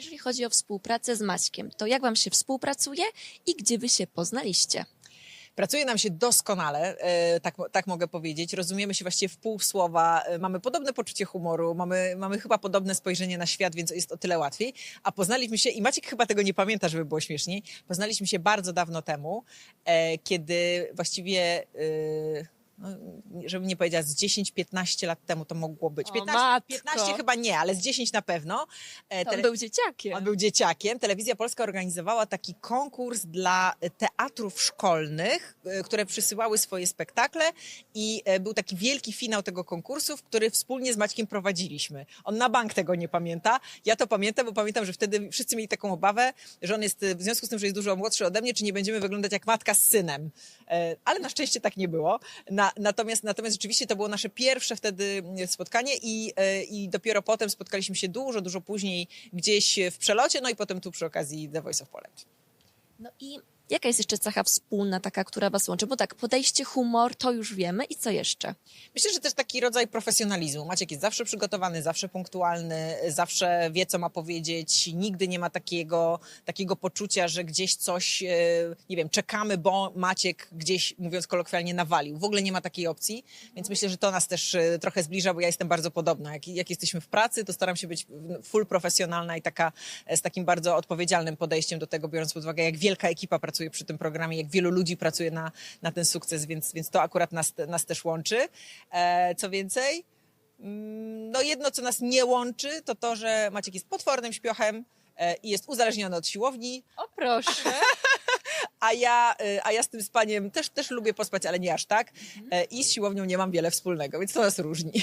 jeżeli chodzi o współpracę z Maćkiem, to jak wam się współpracuje i gdzie wy się poznaliście? Pracuje nam się doskonale, e, tak, tak mogę powiedzieć. Rozumiemy się właściwie w pół słowa, e, mamy podobne poczucie humoru, mamy, mamy chyba podobne spojrzenie na świat, więc jest o tyle łatwiej. A poznaliśmy się, i Maciek chyba tego nie pamięta, żeby było śmieszniej, poznaliśmy się bardzo dawno temu, e, kiedy właściwie... no, żebym nie powiedziała, z 10-15 lat temu to mogło być. O, 15, matko. 15 chyba nie, ale z 10 na pewno. E, on był dzieciakiem. on był dzieciakiem. Telewizja Polska organizowała taki konkurs dla teatrów szkolnych, e, które przysyłały swoje spektakle i e, był taki wielki finał tego konkursu, który wspólnie z Maćkiem prowadziliśmy. On na bank tego nie pamięta. Ja to pamiętam, bo pamiętam, że wtedy wszyscy mieli taką obawę, że on jest, e, w związku z tym, że jest dużo młodszy ode mnie, czy nie będziemy wyglądać jak matka z synem. E, Ale na szczęście tak nie było. Na, natomiast, natomiast rzeczywiście to było nasze pierwsze wtedy spotkanie i, e, i dopiero potem spotkaliśmy się dużo, dużo później gdzieś w przelocie, no i potem tu przy okazji The Voice of Poland. No i jaka jest jeszcze cecha wspólna, taka, która was łączy? Bo tak, podejście, humor, to już wiemy. I co jeszcze? Myślę, że też taki rodzaj profesjonalizmu. Maciek jest zawsze przygotowany, zawsze punktualny, zawsze wie, co ma powiedzieć. Nigdy nie ma takiego, takiego poczucia, że gdzieś coś, e, nie wiem, czekamy, bo Maciek gdzieś, mówiąc kolokwialnie, nawalił. W ogóle nie ma takiej opcji, więc myślę, że to nas też e, trochę zbliża, bo ja jestem bardzo podobna. Jak, jak jesteśmy w pracy, to staram się być full profesjonalna i taka e, z takim bardzo odpowiedzialnym podejściem do tego, biorąc pod uwagę, jak wielka ekipa pracuje przy tym programie, jak wielu ludzi pracuje na, na ten sukces, więc, więc to akurat nas, nas też łączy. E, co więcej, mm, no jedno, co nas nie łączy, to to, że Maciek jest potwornym śpiochem e, i jest uzależniony od siłowni, O proszę. a ja, e, a ja z tym spaniem też, też lubię pospać, ale nie aż tak. E, I z siłownią nie mam wiele wspólnego, więc to nas różni.